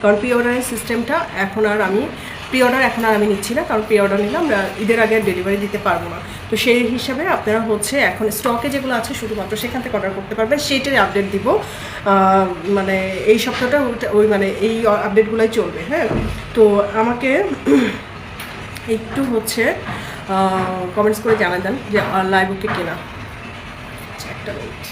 কারণ প্রি অর্ডারের সিস্টেমটা এখন আর আমি প্রি অর্ডার এখন আর আমি নিচ্ছি না কারণ প্রি অর্ডার নিলে আমরা ঈদের আগে আর ডেলিভারি দিতে পারব না। তো সেই হিসাবে আপনারা হচ্ছে এখন স্টকে যেগুলো আছে শুধুমাত্র সেখান থেকে অর্ডার করতে পারবেন সেইটাই আপডেট দিব। মানে এই সপ্তাহটা ওই মানে এই আপডেটগুলোই চলবে হ্যাঁ? তো আমাকে একটু হচ্ছে কমেন্টস করে জানা দেন যে লাইভ ওকে কেনা। আচ্ছা, একটা মিনিট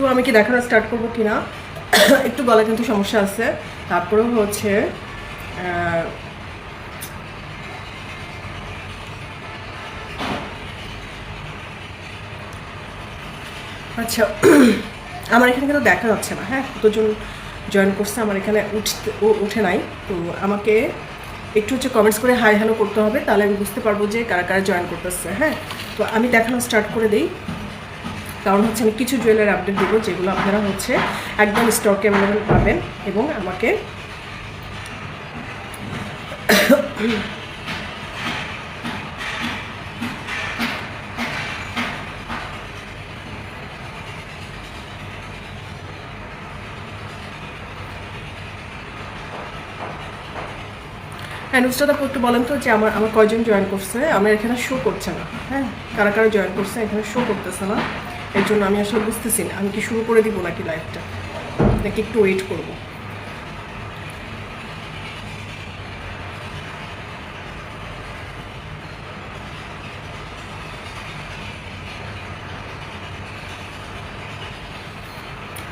তো আমি কি দেখানো স্টার্ট করব কি না একটু গলা কিন্তু সমস্যা আছে। তারপরেও হচ্ছে আচ্ছা আমার এখানে কিন্তু দেখা যাচ্ছে না হ্যাঁ? কতজন জয়েন করছে আমার এখানে উঠতে উঠে নাই। তো আমাকে একটু হচ্ছে কমেন্টস করে হাই হ্যালো করতে হবে, তাহলে আমি বুঝতে পারব যে কারা কারা জয়েন করতেছে হ্যাঁ? তো আমি দেখানো স্টার্ট করে দিই। কারণ হচ্ছে আমি কিছু জুয়েলারি আপডেট দেবো যেগুলো আপনারা হচ্ছে একদম স্টক অ্যাভেলেবেল পাবেন এবং আমাকে নুসরাত আপু একটু বলেন তো যে আমার আমার কয়জন জয়েন করছে? আমার এখানে শো করছে না। হ্যাঁ? কারা কারা জয়েন করছে? এখানে শো করতেছে না। এর জন্য আমি আসলে বুঝতেছি না। আমি কি শুরু করে দিব নাকি লাইভটা নাকি একটু ওয়েট করব?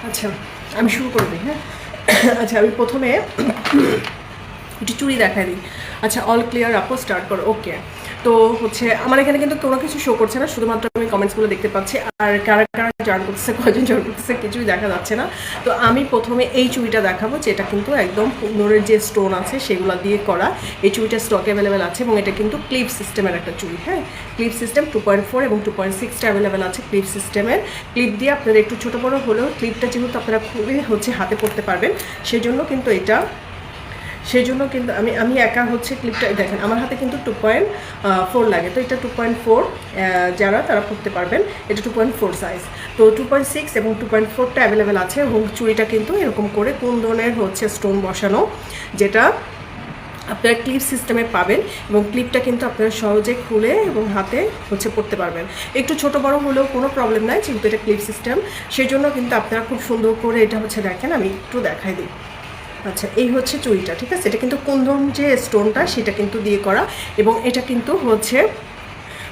আচ্ছা আমি শুরু করে দিই হ্যাঁ? আচ্ছা আমি প্রথমে একটু চুড়ি দেখাই দিই। আচ্ছা অল ক্লিয়ার আপো স্টার্ট করো। ওকে তো হচ্ছে আমার এখানে কিন্তু কোনো কিছু শো করছে না, শুধুমাত্র আমি কমেন্টসগুলো দেখতে পাচ্ছি। আর কারা কারা জয়েন করতেছে, কয়জন জয়েন করতেছে, কিছুই দেখা যাচ্ছে না। তো আমি প্রথমে এই চুড়িটা দেখাবো, যেটা কিন্তু একদম নোরের যে স্টোন আছে, সেগুলো দিয়ে করা। এই চুড়িটা স্টক অ্যাভেলেবেল আছে এবং এটা কিন্তু ক্লিপ সিস্টেমের একটা চুড়ি হ্যাঁ? Clip system two point four এবং টু পয়েন্ট সিক্সটা অ্যাভেলেবেল আছে ক্লিপ সিস্টেমের ক্লিপ দিয়ে আপনারা একটু ছোটো বড়ো হলেও ক্লিপটা যেহেতু আপনারা খুবই হচ্ছে হাতে পড়তে পারবেন সেই জন্য কিন্তু এটা সেই জন্য কিন্তু আমি আমি একা হচ্ছে ক্লিপটা দেখেন, আমার হাতে কিন্তু টু পয়েন্ট ফোর লাগে। তো এটা টু পয়েন্ট ফোর যারা তারা পড়তে পারবেন। এটা টু পয়েন্ট ফোর সাইজ তো টু পয়েন্ট সিক্স এবং টু পয়েন্ট ফোরটা অ্যাভেলেবেল আছে এবং চুড়িটা কিন্তু এরকম করে কোন ধরনের হচ্ছে স্টোন বসানো, যেটা আপনারা ক্লিপ সিস্টেমে পাবেন এবং ক্লিপটা কিন্তু আপনারা সহজে খুলে এবং হাতে হচ্ছে পড়তে পারবেন। একটু ছোট বড় হলেও কোনো প্রবলেম নাই, যেহেতু এটা ক্লিপ সিস্টেম সেই জন্য কিন্তু আপনারা খুব সুন্দর করে এটা হচ্ছে দেখেন, আমি একটু দেখাই দিই। আচ্ছা এই হচ্ছে চুড়িটা, ঠিক আছে? এটা কিন্তু কুন্দন যে স্টোনটা, সেটা কিন্তু দিয়ে করা। এবং এটা কিন্তু হচ্ছে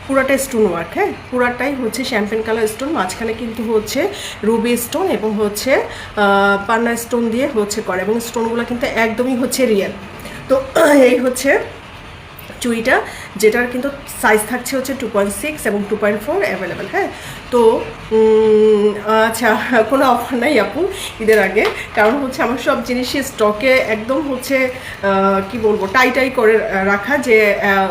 পুরাটা স্টোন ওয়ার্ক হ্যাঁ? পুরাটাই হচ্ছে শ্যাম্পেন কালার স্টোন মাঝখানে কিন্তু হচ্ছে রুবি স্টোন এবং হচ্ছে পান্না স্টোন দিয়ে হচ্ছে করা। এবং স্টোনগুলো কিন্তু একদমই হচ্ছে রিয়েল তো, এই হচ্ছে চুড়িটা, যেটার কিন্তু সাইজ থাকছে হচ্ছে টু পয়েন্ট সিক্স এবং টু পয়েন্ট ফোর অ্যাভেলেবেল হ্যাঁ? তো আচ্ছা কোনো অফার নাই আপু, ঈদের আগে। কারণ হচ্ছে আমার সব জিনিসই স্টকে একদম হচ্ছে কি বলব টাই টাই করে রাখা যে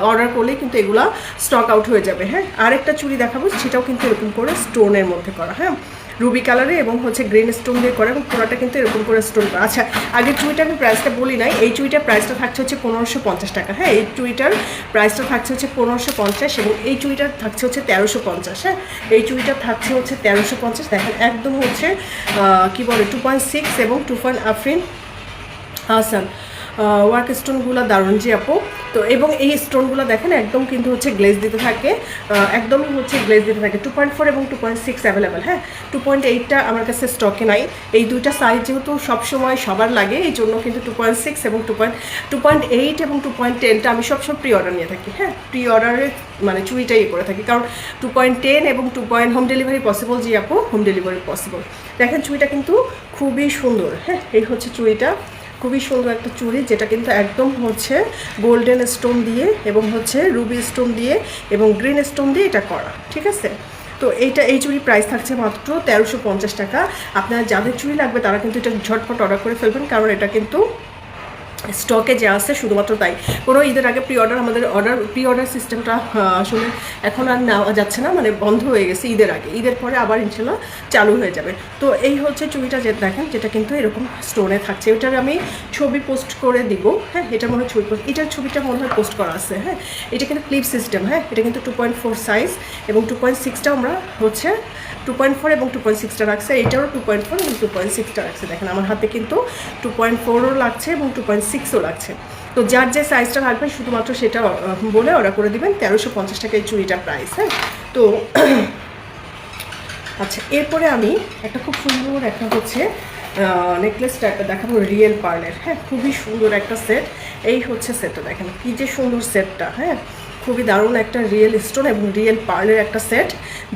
অর্ডার করলে কিন্তু এগুলা স্টক আউট হয়ে যাবে হ্যাঁ? আরেকটা চুড়ি দেখাবো, সেটাও কিন্তু এরকম করে স্টোনের মধ্যে করা হ্যাঁ? রুবি কালারে এবং হচ্ছে গ্রিন স্টোন দিয়ে করা এবং পুরোটা কিন্তু এরকম করে স্টোন করা। আচ্ছা আগে চুইটা আমি প্রাইসটা বলি নাই। এই চুইটার প্রাইসটা থাকছে হচ্ছে পনেরোশো পঞ্চাশ টাকা। হ্যাঁ এই চুইটার প্রাইসটা থাকছে হচ্ছে পনেরোশো পঞ্চাশ এবং এই চুইটার থাকছে হচ্ছে তেরোশো পঞ্চাশ। হ্যাঁ এই চুইটার থাকছে হচ্ছে তেরোশো পঞ্চাশ। দেখেন, একদম হচ্ছে কি বলে টু পয়েন্ট সিক্স এবং two point Afrin, Hasan work স্টোনগুলো দারুণ জি আপু। তো এবং এই স্টোনগুলো দেখেন একদম কিন্তু হচ্ছে গ্লেজ দিতে থাকে একদমই হচ্ছে গ্লেজ দিতে থাকে। টু পয়েন্ট ফোর এবং টু পয়েন্ট সিক্স অ্যাভেলেবেল হ্যাঁ? টু পয়েন্ট এইটটা আমার কাছে স্টকে নাই। এই দুইটা সাইজ যেহেতু সবসময় সবার লাগে, এই জন্য কিন্তু টু পয়েন্ট সিক্স এবং two point two point eight এবং টু পয়েন্ট টেনটা আমি সবসময় প্রি অর্ডার নিয়ে থাকি হ্যাঁ? প্রি অর্ডারে মানে চুরিটাই করে থাকি। কারণ টু পয়েন্ট টেন এবং two point home delivery possible জি আপু? হোম ডেলিভারি পসিবল দেখেন চুড়িটা কিন্তু খুবই সুন্দর হ্যাঁ? এই হচ্ছে চুড়িটা খুবই সুন্দর একটা চুড়ি, যেটা কিন্তু একদম হচ্ছে গোল্ডেন স্টোন দিয়ে এবং হচ্ছে রুবি স্টোন দিয়ে এবং গ্রিন স্টোন দিয়ে এটা করা, ঠিক আছে? তো এইটা এই চুড়ি প্রাইস থাকছে মাত্র তেরোশো টাকা। আপনার যাদের চুড়ি লাগবে তারা কিন্তু এটা ঝটপট অর্ডার করে ফেলবেন, কারণ এটা কিন্তু স্টকে যে আছে শুধুমাত্র তাই। কোনো ঈদের আগে প্রি অর্ডার আমাদের অর্ডার প্রি অর্ডার সিস্টেমটা আসলে এখন আর নেওয়া যাচ্ছে না মানে বন্ধ হয়ে গেছে ঈদের আগে। ঈদের পরে আবার ইনশাল্লাহ চালু হয়ে যাবে। তো এই হচ্ছে চুড়িটা যে দেখেন, যেটা কিন্তু এরকম স্টোনে থাকছে। এটার আমি ছবি পোস্ট করে দিব হ্যাঁ এটা মনে হয় ছবি পোস্ট, এটার ছবিটা মনে হয় পোস্ট করা আছে হ্যাঁ। এটা কিন্তু ক্লিপ সিস্টেম হ্যাঁ এটা কিন্তু টু পয়েন্ট ফোর সাইজ এবং টু পয়েন্ট সিক্সটা আমরা হচ্ছে টু পয়েন্ট ফোর এবং টু পয়েন্ট সিক্সটা রাখছে এটারও টু পয়েন্ট ফোর এবং টু পয়েন্ট সিক্সটা রাখছে। দেখেন, আমার হাতে কিন্তু টু পয়েন্ট ফোরও লাগছে এবং টু পয়েন্ট সিক্সও লাগছে। তো যার যে সাইজটা লাগবে, শুধুমাত্র সেটা বলে অর্ডার করে দিবেন তেরোশো পঞ্চাশ টাকা এই চুড়িটার প্রাইস হ্যাঁ? তো আচ্ছা এরপরে আমি একটা খুব সুন্দর একটা হচ্ছে নেকলেসটা একটা দেখাবো রিয়েল পার্লের হ্যাঁ? খুবই সুন্দর একটা সেট এই হচ্ছে সেটটা দেখেন, কী যে সুন্দর সেটটা হ্যাঁ? খুবই দারুণ একটা রিয়েল স্টোন এবং রিয়েল পার্লের একটা সেট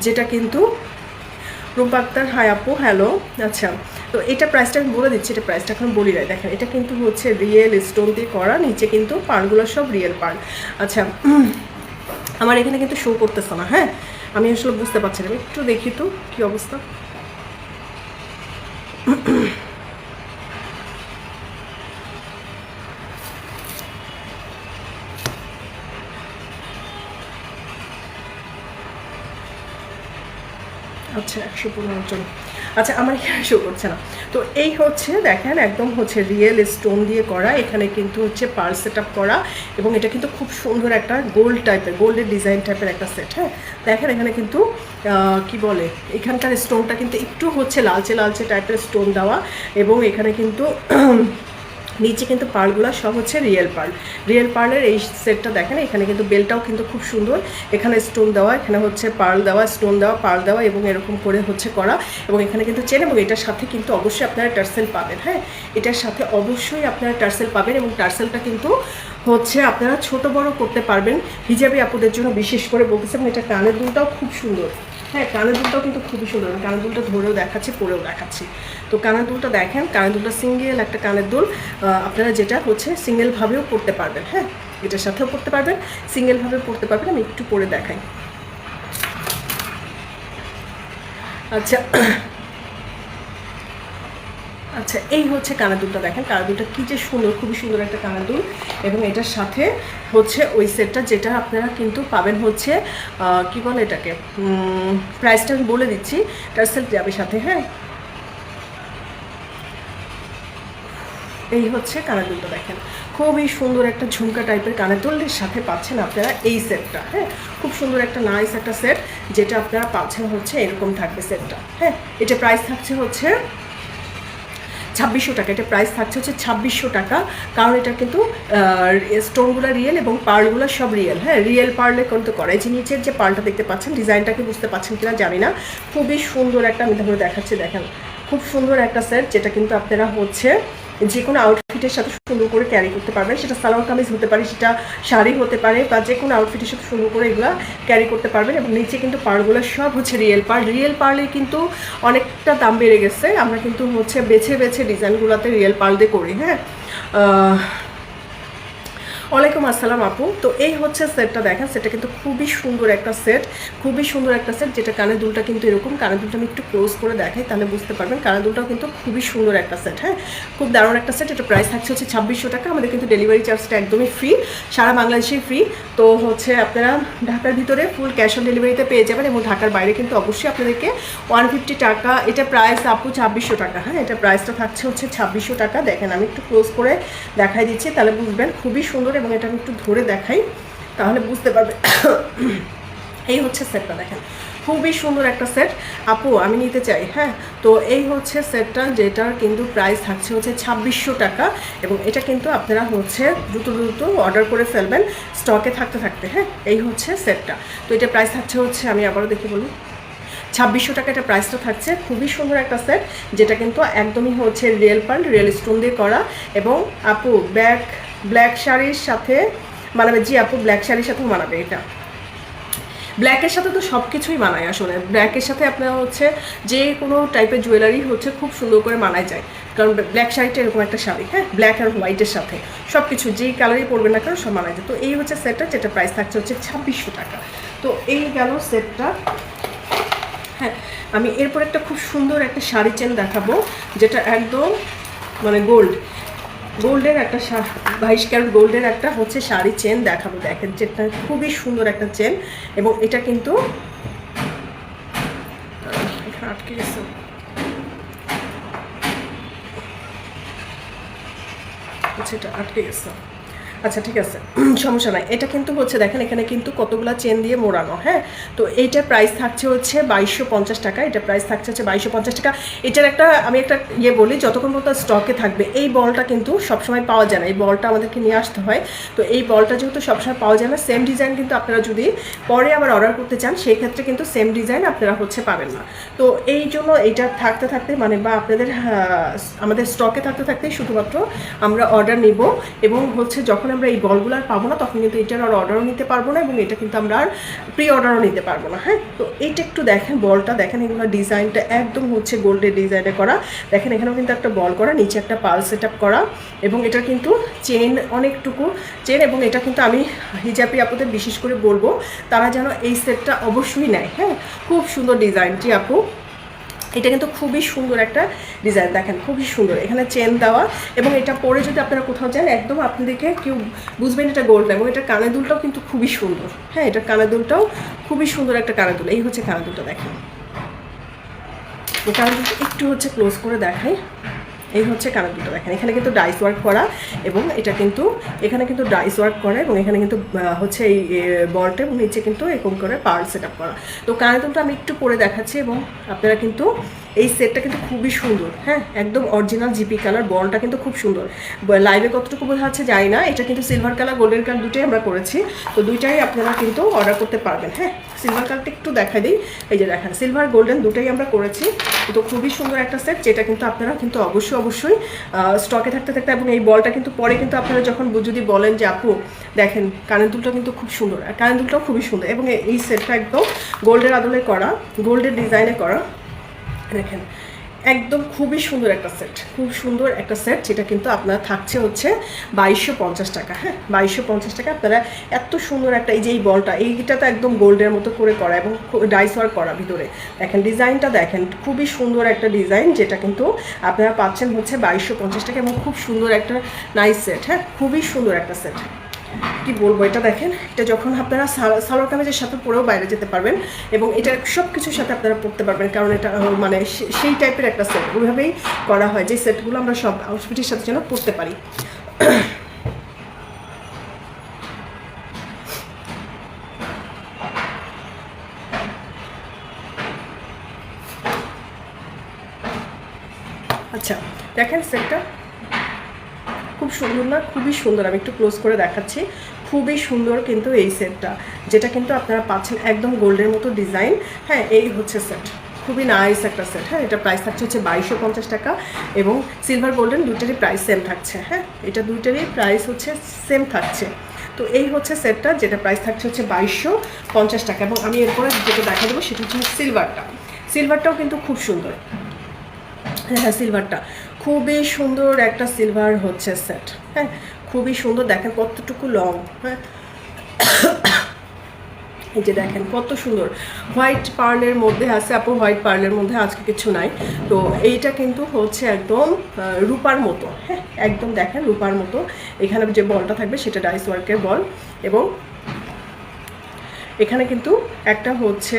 যেটা কিন্তু রূপা আক্তার হাই আপু, হ্যালো। আচ্ছা তো এটা প্রাইসটা আমি বলে দিচ্ছি, এটা প্রাইসটা এখন বলি নাই। দেখেন, এটা কিন্তু হচ্ছে রিয়েল স্টোন দিয়ে করা, নিচে কিন্তু পানগুলো সব রিয়েল পান আচ্ছা আমার এখানে কিন্তু শো করতেছে না হ্যাঁ? আমি আসলে বুঝতে পারছি না একটু দেখি তো কী অবস্থা আচ্ছা একশো পনেরো আচ্ছা আমার এখানে শো করছে না। তো এই হচ্ছে, দেখেন, একদম হচ্ছে রিয়েল স্টোন দিয়ে করা। এখানে কিন্তু হচ্ছে পার সেট আপ করা এবং এটা কিন্তু খুব সুন্দর একটা গোল্ড টাইপের গোল্ডের ডিজাইন টাইপের একটা সেট হ্যাঁ? দেখেন, এখানে কিন্তু কি বলে, এখানকার স্টোনটা কিন্তু একটু হচ্ছে লালচে লালচে টাইপের স্টোন দেওয়া এবং এখানে কিন্তু নিচে কিন্তু পার্লগুলো সব হচ্ছে রিয়েল পার্ল। রিয়েল পার্লের এই সেটটা দেখেন, এখানে কিন্তু বেলটাও কিন্তু খুব সুন্দর। এখানে স্টোন দেওয়া, এখানে হচ্ছে পার্ল দেওয়া, স্টোন দেওয়া, পার্ল দেওয়া এবং এরকম করে হচ্ছে করা এবং এখানে কিন্তু চেন এবং এটার সাথে কিন্তু অবশ্যই আপনারা টার্সেল পাবেন হ্যাঁ? এটার সাথে অবশ্যই আপনারা টার্সেল পাবেন এবং টার্সেলটা কিন্তু হচ্ছে আপনারা ছোট বড় করতে পারবেন। হিজাবি আপুদের জন্য বিশেষ করে বলতেছে, এবং এটা কানের দুলটাও খুব সুন্দর। হ্যাঁ কানের দুলটাও কিন্তু খুবই সুন্দর। আমি কানের দুলটা ধরেও দেখাচ্ছি, পরেও দেখাচ্ছি। তো কানের দুলটা দেখেন কানের দুলটা সিঙ্গেল একটা কানের দুল আপনারা যেটা হচ্ছে সিঙ্গেলভাবেও পড়তে পারবেন হ্যাঁ? এটার সাথেও পড়তে পারবেন সিঙ্গেলভাবে পড়তে পারবেন, আমি একটু পরে দেখাই। আচ্ছা আচ্ছা এই হচ্ছে কানের দুলটা দেখেন কানের দুলটা কী যে সুন্দর, খুবই সুন্দর একটা কানের দুল এবং এটার সাথে হচ্ছে ওই সেটটা যেটা আপনারা কিন্তু পাবেন হচ্ছে কি বলে এটাকে? প্রাইসটা আমি বলে দিচ্ছি। টার্সেল যাবে সাথে হ্যাঁ? এই হচ্ছে কানের দুলটা দেখেন। খুবই সুন্দর একটা ঝুমকা টাইপের কানের দুলের সাথে পাচ্ছেন আপনারা এই সেটটা হ্যাঁ? খুব সুন্দর একটা নাইস একটা সেট, যেটা আপনারা পাচ্ছেন হচ্ছে এরকম থাকবে সেটটা হ্যাঁ? এটা প্রাইস থাকছে হচ্ছে ছাব্বিশশো টাকা। এটা প্রাইস থাকছে হচ্ছে ছাব্বিশশো টাকা। কারণ এটা কিন্তু স্টোনগুলো রিয়েল এবং পার্লগুলো সব রিয়েল হ্যাঁ রিয়েল পার্লে কিন্তু করা এই যে যে পার্লটা দেখতে পাচ্ছেন ডিজাইনটাকে বুঝতে পাচ্ছেন কিনা জানি না। খুবই সুন্দর একটা, আমি ধরে দেখাচ্ছি, দেখেন। খুব সুন্দর একটা সেট যেটা কিন্তু আপনারা হচ্ছে যে কোনো আউটফিটের সাথে সুন্দর করে ক্যারি করতে পারবেন। সেটা সালোয়ার কামিজ হতে পারে, সেটা শাড়ি হতে পারে, বা যে কোনো আউটফিটের সাথে সুন্দর করে এগুলো ক্যারি করতে পারবেন এবং নিচে কিন্তু পারগুলো সব হচ্ছে রিয়েল পার রিয়েল পার্লে কিন্তু অনেকটা দাম বেড়ে গেছে। আমরা কিন্তু হচ্ছে বেছে বেছে ডিজাইনগুলোতে রিয়েল পার্ল দিয়ে করি হ্যাঁ? ওয়ালাইকুম আসসালাম আপু। তো এই হচ্ছে সেটটা দেখেন, সেটা কিন্তু খুবই সুন্দর একটা সেট, খুবই সুন্দর একটা সেট যেটা কানের দুলটা কিন্তু এরকম, কানের দুলটা আমি একটু ক্লোজ করে দেখাই তাহলে বুঝতে পারবেন, কানের দুলটাও কিন্তু খুবই সুন্দর একটা সেট হ্যাঁ? খুব দারুণ একটা সেট, এটা প্রাইস থাকছে হচ্ছে ছাব্বিশশো টাকা, আমাদের কিন্তু ডেলিভারি চার্জটা একদমই ফ্রি সারা বাংলাদেশেই ফ্রি তো হচ্ছে আপনারা ঢাকার ভিতরে ফুল ক্যাশ অন ডেলিভারিতে পেয়ে যাবেন এবং ঢাকার বাইরে কিন্তু অবশ্যই আপনাদেরকে ওয়ান ফিফটি টাকা, এটা প্রাইস আপু ছাব্বিশশো টাকা হ্যাঁ? এটা প্রাইসটা থাকছে হচ্ছে ছাব্বিশশো টাকা, দেখেন আমি একটু ক্লোজ করে দেখাই দিচ্ছি, তাহলে বুঝবেন খুবই সুন্দর এবং এটা আমি একটু ধরে দেখাই, তাহলে বুঝতে পারবে। এই হচ্ছে সেটটা দেখেন। খুবই সুন্দর একটা সেট আপু, আমি নিতে চাই হ্যাঁ? তো এই হচ্ছে সেটটা যেটার কিন্তু প্রাইস থাকছে হচ্ছে ছাব্বিশশো টাকা এবং এটা কিন্তু আপনারা হচ্ছে দ্রুত দ্রুত অর্ডার করে ফেলবেন স্টকে থাকতে থাকতে হ্যাঁ? এই হচ্ছে সেটটা তো এটা প্রাইস থাকছে হচ্ছে, আমি আবারও দেখে বলি, ছাব্বিশশো টাকা এটা প্রাইসটা থাকছে। খুবই সুন্দর একটা সেট যেটা কিন্তু একদমই হচ্ছে রিয়েল পার্ল রিয়েল স্টোন দিয়ে করা এবং আপু ব্ল্যাক ব্ল্যাক শাড়ির সাথে মানাবে। জি আপু, ব্ল্যাক শাড়ির সাথেও মানাবে এটা। ব্ল্যাকের সাথে তো সব কিছুই মানায় আসলে। ব্ল্যাকের সাথে আপনার হচ্ছে যে কোনো টাইপের জুয়েলারি হচ্ছে খুব সুন্দর করে মানায় যায়। কারণ ব্ল্যাক শাড়িটা এরকম একটা শাড়ি হ্যাঁ? ব্ল্যাক আর হোয়াইটের সাথে। সব কিছু যেই কালারই পরবে না কেন সব মানায় যায়। তো এই হচ্ছে সেটটা যেটা প্রাইস থাকছে হচ্ছে ছাব্বিশশো টাকা। তো এই গেল সেটটা। হ্যাঁ আমি এরপর একটা খুব সুন্দর একটা শাড়ি চেন দেখাবো, যেটা একদম মানে গোল্ড গোল্ডের একটা বাইশ ক্যারেট গোল্ডের একটা হচ্ছে শাড়ি চেন দেখাবো। দেখেন, যেটা খুবই সুন্দর একটা চেন এবং এটা কিন্তু আটকে গেছে। আচ্ছা আটকে গেছে। আচ্ছা ঠিক আছে। সমস্যা নাই। এটা কিন্তু হচ্ছে, দেখেন, এখানে কিন্তু কতগুলো চেন দিয়ে মোড়ানো হ্যাঁ? তো এইটার প্রাইস থাকছে হচ্ছে বাইশশো পঞ্চাশ টাকা। এটা প্রাইস থাকছে হচ্ছে বাইশশো পঞ্চাশ টাকা। এটার একটা, আমি একটা ইয়ে বলি, যতক্ষণ পর্যন্ত স্টকে থাকবে, এই বলটা কিন্তু সবসময় পাওয়া যায় না। এই বলটা আমাদেরকে নিয়ে আসতে হয়। তো এই বলটা যেহেতু সবসময় পাওয়া যায় না সেম ডিজাইন কিন্তু আপনারা যদি পরে আবার অর্ডার করতে চান, সেই ক্ষেত্রে কিন্তু সেম ডিজাইন আপনারা হচ্ছে পাবেন না। তো এই জন্য এইটা থাকতে থাকতে মানে বা আপনাদের আমাদের স্টকে থাকতে থাকতেই শুধুমাত্র আমরা অর্ডার নিব এবং হচ্ছে যখন আমরা এই বলগুলো আর পাবো না, তখন কিন্তু এটার আর অর্ডারও নিতে পারব না এবং এটা কিন্তু আমরা আর প্রি অর্ডারও নিতে পারব না হ্যাঁ? তো এইটা একটু দেখেন, বলটা দেখেন, এগুলো ডিজাইনটা একদম হচ্ছে গোল্ডের ডিজাইনে করা। দেখেন, এখানেও কিন্তু একটা বল করা, নিচে একটা পাল সেট করা এবং এটা কিন্তু চেন অনেকটুকু চেন এবং এটা কিন্তু আমি হিজাবি আপুদের বিশেষ করে বলব, তারা যেন এই সেটটা অবশ্যই নেয় হ্যাঁ? খুব সুন্দর ডিজাইনটি আপু। এটা কিন্তু খুবই সুন্দর একটা ডিজাইন দেখেন, খুবই সুন্দর। এখানে চেন দেওয়া এবং এটা পরে যদি আপনারা কোথাও যান, একদম আপনাদেরকে কেউ বুঝবেন এটা গোল্ড এবং এটা কানের দুলটাও কিন্তু খুবই সুন্দর। হ্যাঁ এটা কানের দুলটাও খুবই সুন্দর একটা কানে দুল। এই হচ্ছে কানে দুলটা, দেখেন। কানে দুলটা একটু হচ্ছে ক্লোজ করে দেখাই। এই হচ্ছে কানের দুটো। দেখেন, এখানে কিন্তু ডাইস ওয়ার্ক করা এবং এটা কিন্তু, এখানে কিন্তু ডাইস ওয়ার্ক করা এবং এখানে কিন্তু হচ্ছে এই বলটা এবং নিচে কিন্তু এরকম করে পার্ল সেট আপ করা। তো কানের দুটো আমি একটু পরে দেখাচ্ছি এবং আপনারা কিন্তু এই সেটটা কিন্তু খুবই সুন্দর হ্যাঁ? একদম অরিজিনাল জিপি কালার বলটা কিন্তু খুব সুন্দর। লাইভে কতটুকু বোঝা যাচ্ছে জানি না, এটা কিন্তু সিলভার কালার গোল্ডেন কালার দুটোই আমরা করেছি। তো দুইটাই আপনারা কিন্তু অর্ডার করতে পারবেন হ্যাঁ? সিলভার কালারটা একটু দেখা দিই। এই যে দেখেন সিলভার গোল্ডেন দুটোই আমরা করেছি। তো খুবই সুন্দর একটা সেট যেটা কিন্তু আপনারা কিন্তু অবশ্যই অবশ্যই স্টকে থাকতে থাকতে এবং এই বলটা কিন্তু পরে কিন্তু আপনারা যখন যদি বলেন যে, আপু, দেখেন, কানের দুলটা কিন্তু খুব সুন্দর, আর কানের দুলটাও খুবই সুন্দর। এবং এই সেটটা একদম গোল্ডের আদলে করা গোল্ডের ডিজাইনে করা। দেখেন, একদম খুবই সুন্দর একটা সেট খুব সুন্দর একটা সেট যেটা কিন্তু আপনার থাকছে হচ্ছে বাইশশো পঞ্চাশ টাকা হ্যাঁ? বাইশশো পঞ্চাশ টাকা আপনারা এত সুন্দর একটা এই যে এই বলটা, এইটা তো একদম গোল্ডের মতো করে করা এবং ডাইস ওয়ার্ক করা ভিতরে। দেখেন, ডিজাইনটা দেখেন, খুবই সুন্দর একটা ডিজাইন যেটা কিন্তু আপনারা পাচ্ছেন হচ্ছে বাইশশো পঞ্চাশ টাকা এবং খুব সুন্দর একটা নাইস সেট হ্যাঁ? খুবই সুন্দর একটা সেট কি বলব, এটা দেখেন, এটা যখন আপনারা সাল- সালোয়ার কামিজের সাথে পরেও বাইরে যেতে পারবেন এবং এটা সব কিছুর সাথে আপনারা পড়তে পারবেন, কারণ এটা মানে সেই টাইপের একটা সেট ওইভাবেই করা হয় যে সেটগুলো আমরা সব আউটফিটের সাথে যেন পড়তে পারি আচ্ছা দেখেন সেটটা খুব সুন্দর না খুবই সুন্দর, আমি একটু ক্লোজ করে দেখাচ্ছি। খুবই সুন্দর কিন্তু এই সেটটা যেটা কিন্তু আপনারা পাচ্ছেন একদম গোল্ডের মতো ডিজাইন হ্যাঁ এই হচ্ছে সেট খুবই নাইস একটা সেট হ্যাঁ এটা প্রাইস থাকছে হচ্ছে বাইশশো পঞ্চাশ টাকা এবং সিলভার গোল্ডেন দুইটারই প্রাইস সেম থাকছে। হ্যাঁ এটা দুইটারই প্রাইস হচ্ছে সেম থাকছে। তো এই হচ্ছে সেটটা যেটা প্রাইস থাকছে হচ্ছে বাইশশো পঞ্চাশ টাকা এবং আমি এরপরে যেটা দেখা দেবো সেটা হচ্ছে সিলভারটা সিলভারটাও কিন্তু খুব সুন্দর। হ্যাঁ হ্যাঁ সিলভারটা খুবই সুন্দর একটা সিলভার হচ্ছে সেট হ্যাঁ? খুবই সুন্দর, দেখেন কতটুকু লং হ্যাঁ? এই যে দেখেন কত সুন্দর। হোয়াইট পার্লের মধ্যে আছে, আপু হোয়াইট পার্লের মধ্যে আজকে কিছু নাই। তো এইটা কিন্তু হচ্ছে একদম রূপার মতো হ্যাঁ? একদম দেখেন রূপার মতো। এখানে যে বলটা থাকবে সেটা ডাইস ওয়ার্কের বল এবং এখানে কিন্তু একটা হচ্ছে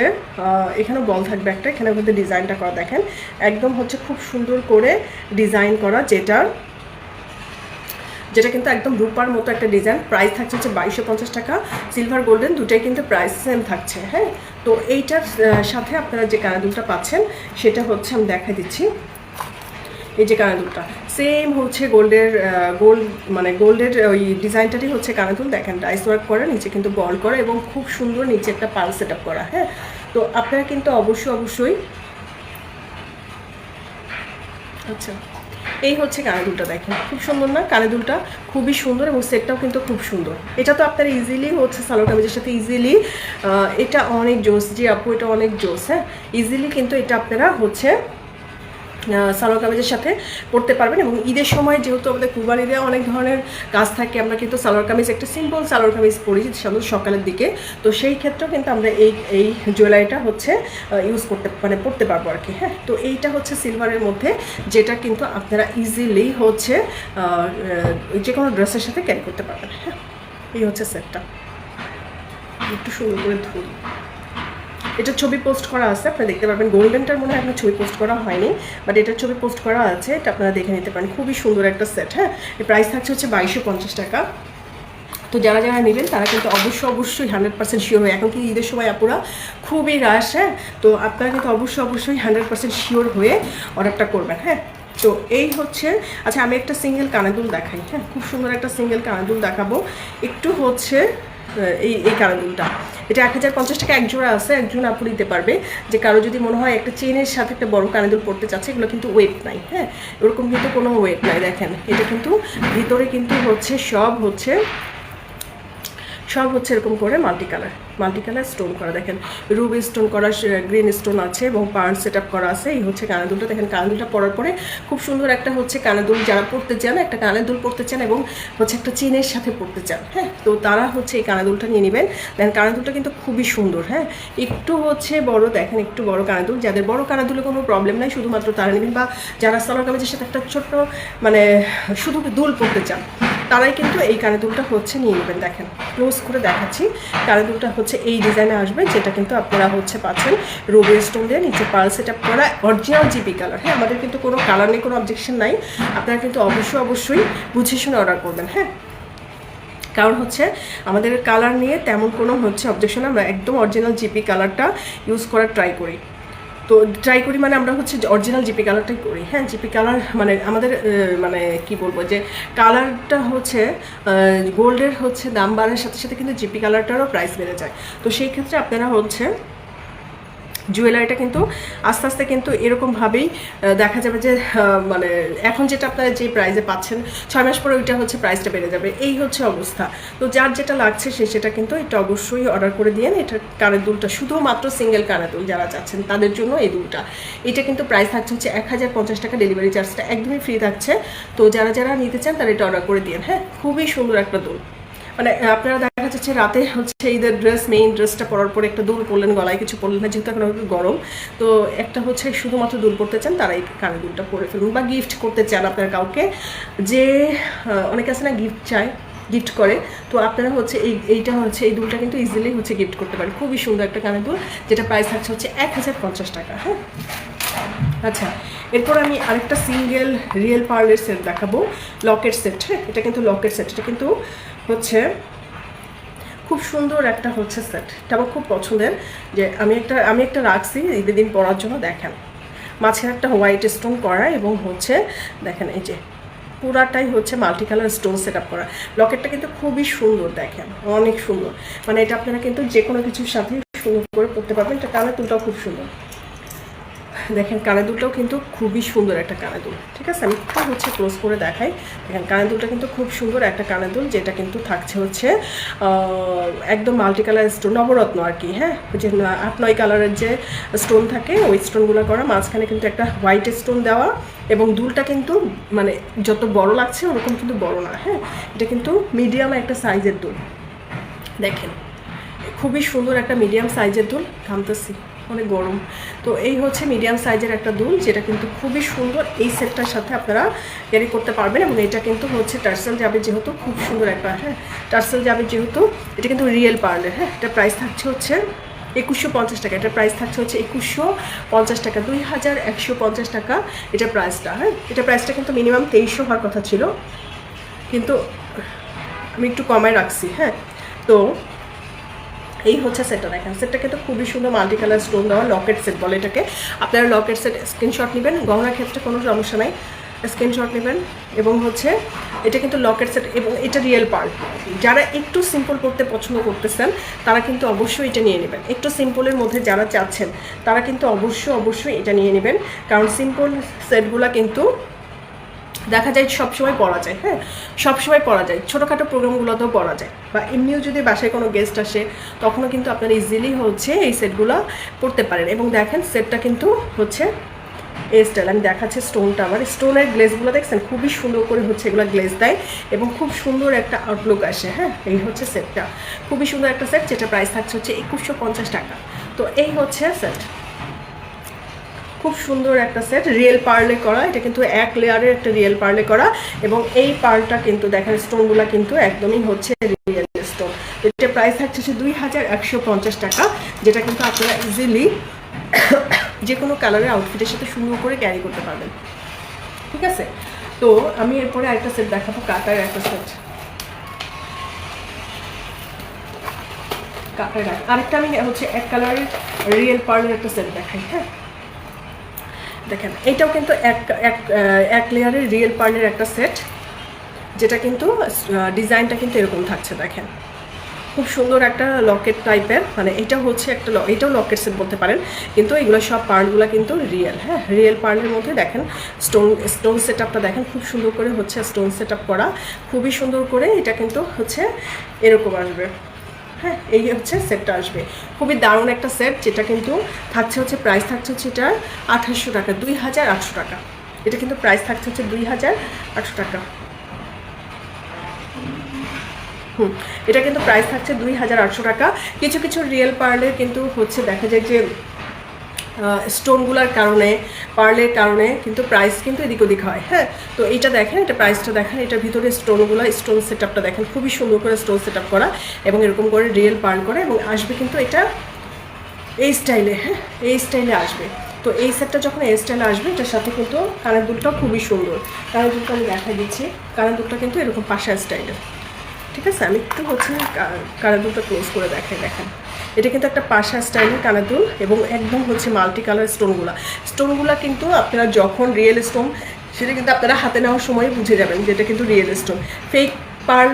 এখানে বল থাকবে একটা এখানে মধ্যে ডিজাইনটা করা, দেখেন। একদম হচ্ছে খুব সুন্দর করে ডিজাইন করা যেটার যেটা কিন্তু একদম রূপার মতো একটা ডিজাইন। প্রাইস থাকছে হচ্ছে বাইশশো পঞ্চাশ টাকা। সিলভার, গোল্ডেন দুটাই কিন্তু প্রাইস সেম থাকছে হ্যাঁ? তো এইটার সাথে আপনারা যে কানাদুলটা পাচ্ছেন, সেটা হচ্ছে আমি দেখা দিচ্ছি। এই যে কানাদুলটা সেম হচ্ছে গোল্ডের গোল্ড মানে গোল্ডের ওই ডিজাইনটারই হচ্ছে কানাদুল দেখেন ডাইস ওয়ার্ক করা, নিচে কিন্তু বল করা এবং খুব সুন্দর নিচে একটা পাল সেট করা হ্যাঁ? তো আপনারা কিন্তু অবশ্যই অবশ্যই আচ্ছা এই হচ্ছে কানে দুলটা দেখেন। খুব সুন্দর না কানে দুলটা খুবই সুন্দর এবং সেটটাও কিন্তু খুব সুন্দর। এটা তো আপনারা ইজিলি হচ্ছে সালোয়ার কামিজের সাথে ইজিলি এটা অনেক জোস, জি আপু, এটা অনেক জোস হ্যাঁ? ইজিলি কিন্তু এটা আপনারা হচ্ছে সালোয়ার কামিজের সাথে পরতে পারবেন এবং ঈদের সময় যেহেতু আমাদের কুরবানিতে অনেক ধরনের কাজ থাকে, আমরা কিন্তু সালোয়ার কামিজ, একটা সিম্পল সালোয়ার কামিজ পরি সাধারণত সকালের দিকে। তো সেই ক্ষেত্রেও কিন্তু আমরা এই এই জুয়েলারিটা হচ্ছে ইউজ করতে মানে পড়তে পারব আর কি হ্যাঁ? তো এইটা হচ্ছে সিলভারের মধ্যে, যেটা কিন্তু আপনারা ইজিলি হচ্ছে যে কোনো ড্রেসের সাথে ক্যারি করতে পারবেন হ্যাঁ? এই হচ্ছে সেটটা একটু সুন্দর করে ধরি এটা ছবি পোস্ট করা আছে, আপনারা দেখতে পারবেন। গোল্ডেনটার মনে হয় ছবি পোস্ট করা হয়নি বাট এটার ছবি পোস্ট করা আছে, এটা আপনারা দেখে নিতে পারেন। খুবই সুন্দর একটা সেট হ্যাঁ? প্রাইস থাকছে হচ্ছে বাইশশো পঞ্চাশ টাকা। তো যারা যারা নেবেন, তারা কিন্তু অবশ্যই অবশ্যই হান্ড্রেড পার্সেন্ট শিওর হয়ে এখন কি ঈদের সময় আপুরা খুবই রাশ হ্যাঁ? তো আপনারা কিন্তু অবশ্যই অবশ্যই হান্ড্রেড পার্সেন্ট শিওর হয়ে অর্ডারটা করবেন হ্যাঁ? তো এই হচ্ছে আচ্ছা আমি একটা সিঙ্গেল কানাদুল দেখাই হ্যাঁ? খুব সুন্দর একটা সিঙ্গেল কানাদুল দেখাবো। একটু হচ্ছে এই এই কারণটা। এটা এক হাজার পঞ্চাশ টাকা একজোড়া আছে, একজন আপু দিতে পারবে। যে কারও যদি মনে হয় একটা চেনের সাথে একটা বড় কানেদুল পড়তে চাচ্ছে, এগুলো কিন্তু ওয়েট নাই হ্যাঁ? ওরকম কিন্তু কোনো ওয়েট নাই, দেখেন। এটা কিন্তু ভিতরে কিন্তু হচ্ছে, সব হচ্ছে সব হচ্ছে এরকম করে multi colour multi colour stone করা। দেখেন, রুবি স্টোন করা গ্রিন স্টোন আছে এবং পার্ন সেট আপ করা আছে। এই হচ্ছে কানাদুলটা দেখেন কানাদুলটা পরার পরে খুব সুন্দর একটা হচ্ছে কানাদুল যারা পড়তে চান, একটা কানাদুল পড়তে চান এবং হচ্ছে একটা চেনের সাথে পড়তে চান হ্যাঁ? তো তারা হচ্ছে এই কানাদুলটা নিয়ে নেবেন। দেখেন কানাদুলটা কিন্তু খুবই সুন্দর হ্যাঁ? একটু হচ্ছে বড়, দেখেন, একটু বড় কানাদুল যাদের বড় কানাদুলে কোনো প্রবলেম নাই, শুধুমাত্র তারা নেবেন বা যারা সালোয়ার কামিজের সাথে একটা ছোট্ট মানে শুধু দুল পড়তে চান। তারাই কিন্তু এই কানেদুলটা হচ্ছে নিয়ে নেবেন, দেখেন। ক্লোজ করে দেখাচ্ছি। কানেদুলটা হচ্ছে এই ডিজাইনে আসবে, যেটা কিন্তু আপনারা হচ্ছে পাচ্ছেন রুবি স্টোন দিয়ে নিচে পাল সেট আপ করা অরিজিনাল জিপি কালার হ্যাঁ আমাদের কিন্তু কোনো কালার নেই কোনো অবজেকশন নাই। আপনারা কিন্তু অবশ্যই অবশ্যই বুঝে শুনে অর্ডার করবেন হ্যাঁ? কারণ হচ্ছে আমাদের কালার নিয়ে তেমন কোনো হচ্ছে অবজেকশন আমরা একদম অরিজিনাল জিপি কালারটা ইউজ করার ট্রাই করি। তো ট্রাই করি মানে আমরা হচ্ছে অরিজিনাল জিপি কালারটাই করি। হ্যাঁ জিপি কালার মানে আমাদের মানে কি বলব যে কালারটা হচ্ছে গোল্ডের হচ্ছে দাম বাড়ার সাথে সাথে কিন্তু জিপি কালারটারও প্রাইস বেড়ে যায়। তো সেই ক্ষেত্রে আপনারা হচ্ছে জুয়েলারিটা কিন্তু আস্তে আস্তে কিন্তু এরকমভাবেই দেখা যাবে যে মানে এখন যেটা আপনারা যে প্রাইজে পাচ্ছেন, ছয় মাস পরে ওইটা হচ্ছে প্রাইসটা বেড়ে যাবে। এই হচ্ছে অবস্থা। তো যার যেটা লাগছে সে সেটা কিন্তু এটা অবশ্যই অর্ডার করে দিয়েন এটা কানের দুলটা, শুধুমাত্র সিঙ্গেল কানের দুল যারা চাচ্ছেন, তাদের জন্য এই দুলটা। এটা কিন্তু প্রাইস থাকছে হচ্ছে এক হাজার পঞ্চাশ টাকা ডেলিভারি চার্জটা একদমই ফ্রি থাকছে। তো যারা যারা নিতে চান তারা এটা অর্ডার করে দিন হ্যাঁ খুবই সুন্দর একটা দুল। মানে আপনারা যাচ্ছে রাতে হচ্ছে ঈদের ড্রেস মেইন ড্রেসটা পরার পরে একটা দুল পরলেন গলায়, কিছু পরলেন না, যেহেতু এখন একটু গরম। তো একটা হচ্ছে শুধুমাত্র দুল পরতে চান, তারা এই কানে দুলটা পরে ফেলুন বা গিফট করতে চান আপনার কাউকে। যে অনেকে আছে না গিফট চায় গিফট করে, তো আপনারা হচ্ছে এই, এইটা হচ্ছে, এই দুলটা কিন্তু ইজিলি হচ্ছে গিফট করতে পারেন। খুবই সুন্দর একটা কানের দুল, যেটা প্রাইস থাকছে হচ্ছে এক হাজার পঞ্চাশ টাকা হ্যাঁ? আচ্ছা এরপর আমি আরেকটা সিঙ্গেল রিয়েল পার্লের সেট দেখাবো লকেট সেট হ্যাঁ? এটা কিন্তু লকেট সেট এটা কিন্তু হচ্ছে খুব সুন্দর একটা হচ্ছে সেট এটা আমার খুব পছন্দের যে আমি একটা আমি একটা রাখছি, ঈদের দিন পরার জন্য দেখেন। মাঝে একটা হোয়াইট স্টোন করা এবং হচ্ছে, দেখেন এই যে, পুরাটাই হচ্ছে multi colour stone set up করা। লকেটটা কিন্তু খুবই সুন্দর, দেখেন, অনেক সুন্দর। মানে এটা আপনারা কিন্তু যে কোনো কিছুর সাথে সুন্দর করে পড়তে পারবেন, এটা কালার তুলটাও খুব সুন্দর। দেখেন কানে দুলটাও কিন্তু খুবই সুন্দর একটা কানে দুল। ঠিক আছে? আমি একটু হচ্ছে ক্লোজ করে দেখাই। দেখেন কানে দুলটা কিন্তু খুব সুন্দর একটা কানে দুল, যেটা কিন্তু থাকছে হচ্ছে একদম মাল্টি কালার স্টোন নবরত্ন আর কি হ্যাঁ? যে আট নয় কালারের যে স্টোন থাকে, ওই স্টোনগুলো করা, মাঝখানে কিন্তু একটা হোয়াইট স্টোন দেওয়া এবং দুলটা কিন্তু মানে যত বড় লাগছে, ওরকম কিন্তু বড় না হ্যাঁ? এটা কিন্তু মিডিয়াম একটা সাইজের দুল। দেখেন, খুবই সুন্দর একটা মিডিয়াম সাইজের দুল, ঘামতেছি। অনেক গরম। তো এই হচ্ছে মিডিয়াম সাইজের একটা দুল, যেটা কিন্তু খুবই সুন্দর এই সেটটার সাথে আপনারা ক্যারি করতে পারবেন এবং এটা কিন্তু হচ্ছে টার্সেল যাবে যেহেতু, খুব সুন্দর একটা হ্যাঁ টার্সেল যাবে যেহেতু, এটা কিন্তু রিয়েল পার্লের হ্যাঁ এটা প্রাইস থাকছে হচ্ছে একুশশো পঞ্চাশ টাকা এটার প্রাইস থাকছে হচ্ছে একুশশো পঞ্চাশ টাকা, দুই হাজার একশো পঞ্চাশ টাকা এটা প্রাইসটা হ্যাঁ এটা প্রাইসটা কিন্তু মিনিমাম তেইশশো হওয়ার কথা ছিল। কিন্তু আমি একটু কমায় রাখছি হ্যাঁ তো এই হচ্ছে সেটটা দেখেন। সেটটা তো খুবই সুন্দর মাল্টি কালার স্টোন দেওয়া লকেট সেট বলে এটাকে। আপনারা লকেট সেট স্ক্রিনশট নেবেন, গহনার ক্ষেত্রে কোনো সমস্যা নাই। স্ক্রিনশট নেবেন এবং হচ্ছে এটা কিন্তু লকেট সেট এবং এটা রিয়েল পার্ট যারা একটু সিম্পল করতে পছন্দ করতেছেন, তারা কিন্তু অবশ্যই এটা নিয়ে নেবেন। একটু সিম্পলের মধ্যে যারা চাচ্ছেন, তারা কিন্তু অবশ্যই অবশ্যই এটা নিয়ে নেবেন। কারণ সিম্পল সেটগুলো কিন্তু দেখা যায় সবসময় পড়া যায় হ্যাঁ? সবসময় পড়া যায়। ছোটোখাটো প্রোগ্রামগুলোতেও পড়া যায়। বা এমনিও যদি বাসায় কোনো গেস্ট আসে, তখনও কিন্তু আপনারা ইজিলি হচ্ছে এই সেটগুলো পড়তে পারেন। এবং দেখেন সেটটা কিন্তু হচ্ছে এই স্টাইল আমি দেখাচ্ছি স্টোনটা আমার। স্টোনের গ্লেজগুলো দেখছেন? খুবই সুন্দর করে হচ্ছে এগুলো গ্লেজ দেয় এবং খুব সুন্দর একটা আউটলুক আসে হ্যাঁ? এই হচ্ছে সেটটা খুবই সুন্দর একটা সেট যেটা প্রাইস থাকছে হচ্ছে একুশশো টাকা। তো এই হচ্ছে সেট খুব সুন্দর একটা সেট রিয়েল পার্লে করা। এটা কিন্তু এক লেয়ারের একটা রিয়েল পার্লে করা এবং এই পার্লটা কিন্তু দেখেন স্টোনগুলো কিন্তু একদমই হচ্ছে রিয়েল স্টোন এটা প্রাইস থাকছে হচ্ছে দুই হাজার একশো পঞ্চাশ টাকা, যেটা কিন্তু আপনারা ইজিলি যে কোনো কালারের আউটফিটের সাথে সুন্দর করে ক্যারি করতে পারবেন। ঠিক আছে? তো আমি এরপরে আরেকটা সেট দেখাবো, কাটার একটা সেট কাটার আরেকটা আমি হচ্ছে এক কালারের রিয়েল পার্লের একটা সেট দেখাই হ্যাঁ? দেখেন, এটাও কিন্তু এক এক এক লেয়ারের রিয়েল পার্লের একটা সেট যেটা কিন্তু ডিজাইনটা কিন্তু এরকম থাকছে, দেখেন। খুব সুন্দর একটা লকেট টাইপের মানে এটা হচ্ছে একটা এটাও লকেট সেট বলতে পারেন, কিন্তু এগুলো সব পার্লগুলো কিন্তু রিয়েল হ্যাঁ? রিয়েল পার্লের মধ্যে দেখেন স্টোন স্টোন সেট আপটা দেখেন, খুব সুন্দর করে হচ্ছে স্টোন সেট আপ করা, খুবই সুন্দর করে এটা কিন্তু হচ্ছে এরকম আসবে। হ্যাঁ এই হচ্ছে সেটটা আসবে। খুবই দারুণ একটা সেট যেটা কিন্তু থাকছে হচ্ছে প্রাইস থাকছে হচ্ছে এটার আঠাশশো টাকা, দুই হাজার আটশো টাকা। এটা কিন্তু প্রাইস থাকছে হচ্ছে দুই হাজার আটশো টাকা। হুম, এটা কিন্তু প্রাইস থাকছে দুই হাজার আটশো টাকা। কিছু কিছু রিয়েল পার্লের কিন্তু হচ্ছে দেখা যায় যে স্টোনগুলোর কারণে পার্লের কারণে কিন্তু প্রাইস কিন্তু এদিক ওদিক হয় হ্যাঁ? তো এটা দেখেন, এটা প্রাইসটা দেখেন এটার ভিতরে স্টোনগুলো স্টোন সেট আপটা দেখেন, খুবই সুন্দর করে স্টোন সেট আপ করা এবং এরকম করে রিয়েল পার্ল করা এবং আসবে কিন্তু এটা এই স্টাইলে হ্যাঁ? এই স্টাইলে আসবে। তো এই সেটটা যখন এই স্টাইলে আসবে, এটার সাথে কিন্তু কানের দুলটাও খুবই সুন্দর। কানের দুলটা আমি দেখা দিচ্ছি, কানের দুলটা কিন্তু এরকম পাশা স্টাইলের ঠিক আছে? আমি একটু হচ্ছে কানের দুলটা ক্লোজ করে দেখাই, দেখেন। এটা কিন্তু একটা পাশা স্টাইলের কানের দুল এবং একদম হচ্ছে মাল্টি কালার স্টোনগুলা। স্টোনগুলা কিন্তু আপনারা যখন রিয়েল স্টোন, সেটা কিন্তু আপনারা হাতে নেওয়ার সময় বুঝে যাবেন যে এটা কিন্তু রিয়েল স্টোন। ফেক পার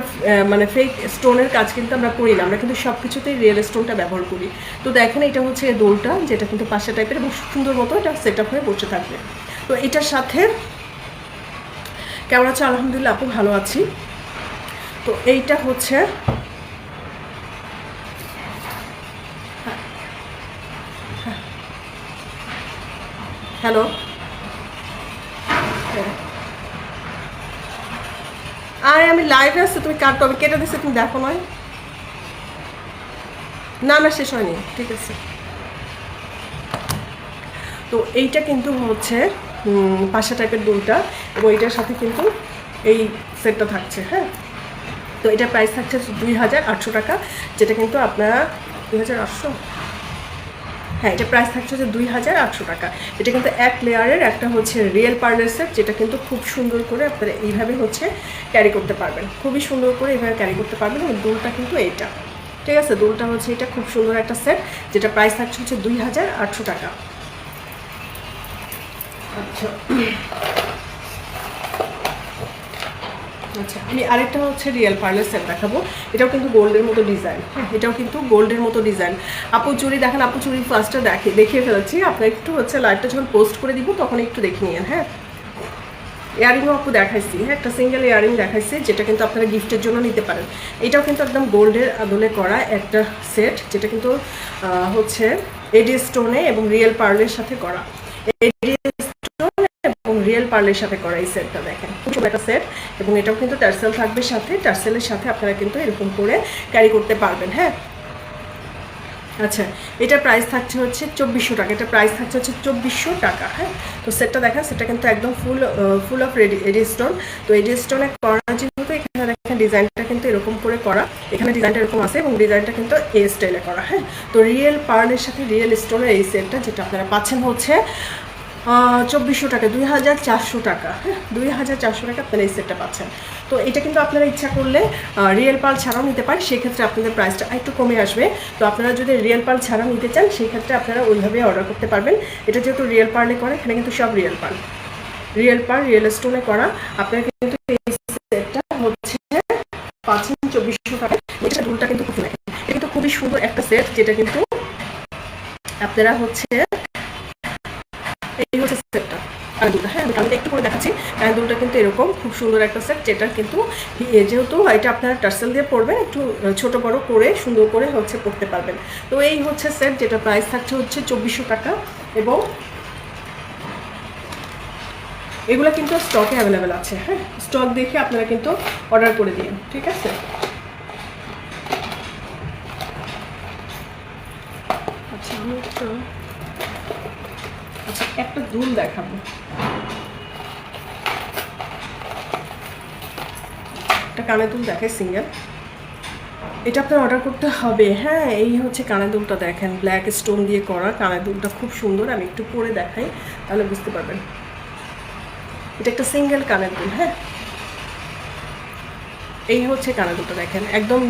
মানে ফেক স্টোনের কাজ কিন্তু আমরা করি না, আমরা কিন্তু সব কিছুতেই রিয়েল স্টোনটা ব্যবহার করি। তো দেখেন এটা হচ্ছে দোলটা, যেটা কিন্তু পাশা টাইপের এবং সুন্দর মতো এটা সেট হয়ে বসে থাকবে। তো এটার সাথে কেমন আছে? আলহামদুলিল্লাহ, আপু ভালো আছি। তো এইটা হচ্ছে হ্যালো। আরে, আমি লাইভে আসছি তুমি কাটো আমি কেটে দিচ্ছি তুমি দেখো নয় না না, শেষ হয়নি, ঠিক আছে। তো এইটা কিন্তু হচ্ছে পাশা টাইপের দুলটা এবং এটার সাথে কিন্তু এই সেটটা থাকছে হ্যাঁ? তো এটার প্রাইস থাকছে দুই হাজার আটশো টাকা, যেটা কিন্তু আপনারা দুই হাজার আটশো? হ্যাঁ এটা প্রাইস থাকছে হচ্ছে দুই হাজার আটশো টাকা। এটা কিন্তু এক লেয়ারের একটা হচ্ছে রিয়েল পার্লার সেট যেটা কিন্তু খুব সুন্দর করে আপনারা এইভাবে হচ্ছে ক্যারি করতে পারবেন। খুবই সুন্দর করে এইভাবে ক্যারি করতে পারবেন এবং দুলটা কিন্তু এইটা। ঠিক আছে? দুলটা হচ্ছে এটা খুব সুন্দর একটা সেট যেটা প্রাইস থাকছে হচ্ছে দুই হাজার আটশো টাকা। আচ্ছা। আচ্ছা আমি আরেকটা হচ্ছে রিয়েল পার্লার সেট দেখাবো। এটাও কিন্তু গোল্ডের মতো ডিজাইন হ্যাঁ এটাও কিন্তু গোল্ডের মতো ডিজাইন আপু চুরি দেখেন, আপু চুরি ফার্স্টটা দেখে, দেখিয়ে ফেলেছি। আপনার একটু হচ্ছে লাইভটা যখন পোস্ট করে দিব, তখন একটু দেখে নিন হ্যাঁ? ইয়ারিংও আপু দেখাইছি হ্যাঁ? একটা সিঙ্গেল ইয়ারিং দেখাইছি, যেটা কিন্তু আপনারা গিফটের জন্য নিতে পারেন। এটাও কিন্তু একদম গোল্ডের আদলে করা একটা সেট যেটা কিন্তু হচ্ছে এডি স্টোনে এবং রিয়েল পার্লের সাথে করা। এডি রিয়েল পার্লের সাথে করা এই সেটটা দেখেন। খুব একটা সেট এবং এটাও কিন্তু টার্সেল থাকবে সাথে। টার্সেলের সাথে আপনারা কিন্তু এরকম করে ক্যারি করতে পারবেন হ্যাঁ? আচ্ছা এটা প্রাইস থাকছে হচ্ছে চব্বিশশো টাকা। এটা প্রাইস থাকছে হচ্ছে চব্বিশশো টাকা হ্যাঁ? তো সেটটা দেখেন সেটা কিন্তু একদম full full of ready AD stone তো এডি স্টোনে করা যেহেতু এখানে দেখেন ডিজাইনটা কিন্তু এরকম করে করা। এখানে ডিজাইনটা এরকম আছে এবং ডিজাইনটা কিন্তু এ স্টাইলে করা হ্যাঁ? তো রিয়েল পার্লের সাথে রিয়েল স্টোনের এই সেটটা যেটা আপনারা পাচ্ছেন হচ্ছে চব্বিশশো টাকা, দুই হাজার চারশো টাকা। হ্যাঁ দুই হাজার চারশো টাকা এই সেটটা পাচ্ছেন। তো এটা কিন্তু আপনারা ইচ্ছা করলে রিয়েল পাল ছাড়াও নিতে পারেন। সেক্ষেত্রে আপনাদের প্রাইসটা একটু কমে আসবে। তো আপনারা যদি রিয়েল পাল ছাড়াও নিতে চান সেই ক্ষেত্রে আপনারা ওইভাবে অর্ডার করতে পারবেন। এটা যেহেতু রিয়েল পার্লে করে, এখানে কিন্তু সব real pearl. Real pearl real স্টোনে করা। আপনারা কিন্তু সেটটা হচ্ছে পাচ্ছেন চব্বিশশো টাকা এটা দুলটা কিন্তু কিন্তু খুবই সুন্দর একটা সেট যেটা কিন্তু আপনারা হচ্ছে এই হচ্ছে সেটটা কানদুলটা হ্যাঁ আমি কানটা একটু করে দেখাচ্ছি কিন্তু এরকম খুব সুন্দর একটা সেট যেটা কিন্তু যেহেতু এটা আপনারা টার্সেল দিয়ে পরবেন, একটু ছোট বড় করে সুন্দর করে হচ্ছে পরতে পারবেন। তো এই হচ্ছে সেট যেটা প্রাইস থাকছে হচ্ছে চব্বিশশো টাকা এবং এগুলো কিন্তু স্টকে অ্যাভেলেবেল আছে হ্যাঁ? স্টক দেখে আপনারা কিন্তু অর্ডার করে দিন, ঠিক আছে? আচ্ছা আমি একটু আচ্ছা একটা দুল দেখাবো। একটা কানের দুল দেখে সিঙ্গেল এটা আপনার অর্ডার করতে হবে। হ্যাঁ এই হচ্ছে কানের দুলটা দেখেন। ব্ল্যাক স্টোন দিয়ে করা কানের দুলটা খুব সুন্দর। আমি একটু পরে দেখাই, তাহলে বুঝতে পারবেন। এটা একটা সিঙ্গেল কানের দুল হ্যাঁ? এই হচ্ছে কানাদুলটা দেখেন। একদম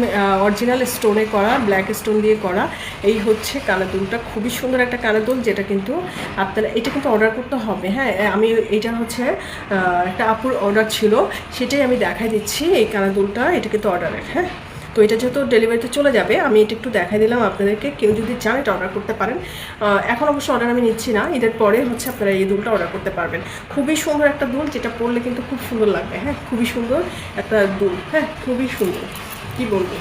অরিজিনাল স্টোনে করা ব্ল্যাক স্টোন দিয়ে করা। এই হচ্ছে কানাদুলটা। খুবই সুন্দর একটা কানাদুল দুল যেটা কিন্তু আপনারা, এটা কিন্তু অর্ডার করতে হবে হ্যাঁ? আমি, এটা হচ্ছে একটা আপুর অর্ডার ছিল। সেটাই আমি দেখাই দিচ্ছি, এই কানাদুলটা, এটা কিন্তু অর্ডারের হ্যাঁ? তো এটা যেহেতু ডেলিভারিতে চলে যাবে, আমি এটা একটু দেখাই দিলাম আপনাদেরকে। কেউ যদি চান এটা অর্ডার করতে পারেন। এখন অবশ্য অর্ডার আমি নিচ্ছি না, ঈদের পরে হচ্ছে আপনারা এই দুলটা অর্ডার করতে পারবেন। খুবই সুন্দর একটা দুল, যেটা পরলে কিন্তু খুব সুন্দর লাগবে হ্যাঁ? খুবই সুন্দর একটা দুল হ্যাঁ? খুবই সুন্দর। কী বলব?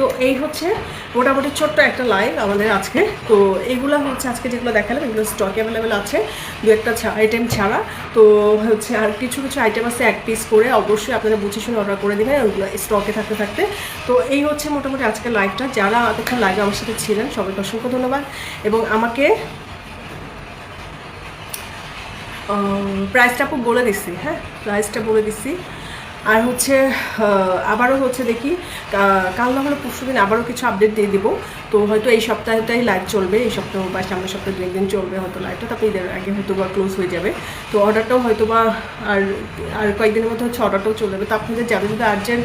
তো এই হচ্ছে মোটামুটি ছোট্ট একটা লাইভ আমাদের আজকে। তো এইগুলো হচ্ছে আজকে যেগুলো দেখালাম, এগুলো স্টক অ্যাভেলেবেল আছে, দু একটা আইটেম ছাড়া। তো হচ্ছে আর কিছু কিছু আইটেম আছে এক পিস করে, অবশ্যই আপনারা বুঝে শুনে অর্ডার করে দেবেন ওইগুলো স্টকে থাকতে থাকতে। তো এই হচ্ছে মোটামুটি আজকের লাইভটা যারা এতক্ষণ লাইভে আমার সাথে ছিলেন, সবাইকে অসংখ্য ধন্যবাদ। এবং আমাকে প্রাইসটা খুব বলে দিচ্ছি হ্যাঁ? প্রাইসটা বলে দিচ্ছি আর হচ্ছে আবারও হচ্ছে দেখি কাল না হলে পরশু দিন আবারও কিছু আপডেট দিয়ে দিব। তো হয়তো এই সপ্তাহটাই লাইভ চলবে, এই সপ্তাহ বা সামনের সপ্তাহে দু একদিন চলবে হয়তো লাইভটা তারপরে ঈদের আগে হয়তো বা ক্লোজ হয়ে যাবে। তো অর্ডারটাও হয়তো বা আর আর কয়েকদিনের মধ্যে হচ্ছে অর্ডারটাও চলে যাবে। তো আপনাদের যাদের যদি আর্জেন্ট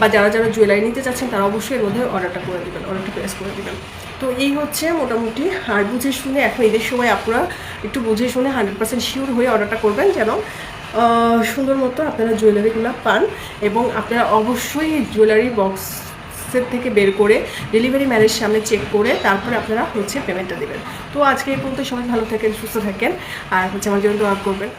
বা যারা যারা জুয়েলারি নিতে চাচ্ছেন তারা অবশ্যই এর মধ্যে অর্ডারটা করে দেবেন অর্ডারটা প্রেস করে দেবেন। তো এই হচ্ছে মোটামুটি, আর বুঝে শুনে এখন ঈদের সময় আপনারা একটু বুঝে শুনে হান্ড্রেড পার্সেন্ট শিওর হয়ে অর্ডারটা করবেন যেন সুন্দর মতো আপনারা জুয়েলারিগুলো পান এবং আপনারা অবশ্যই জুয়েলারি বক্সের থেকে বের করে ডেলিভারি ম্যানের সামনে চেক করে তারপরে আপনারা হচ্ছে পেমেন্টটা দেবেন। তো আজকে এই পর্যন্ত সবাই ভালো থাকেন, সুস্থ থাকেন, আর হচ্ছে আমার জন্য দোয়া করবেন।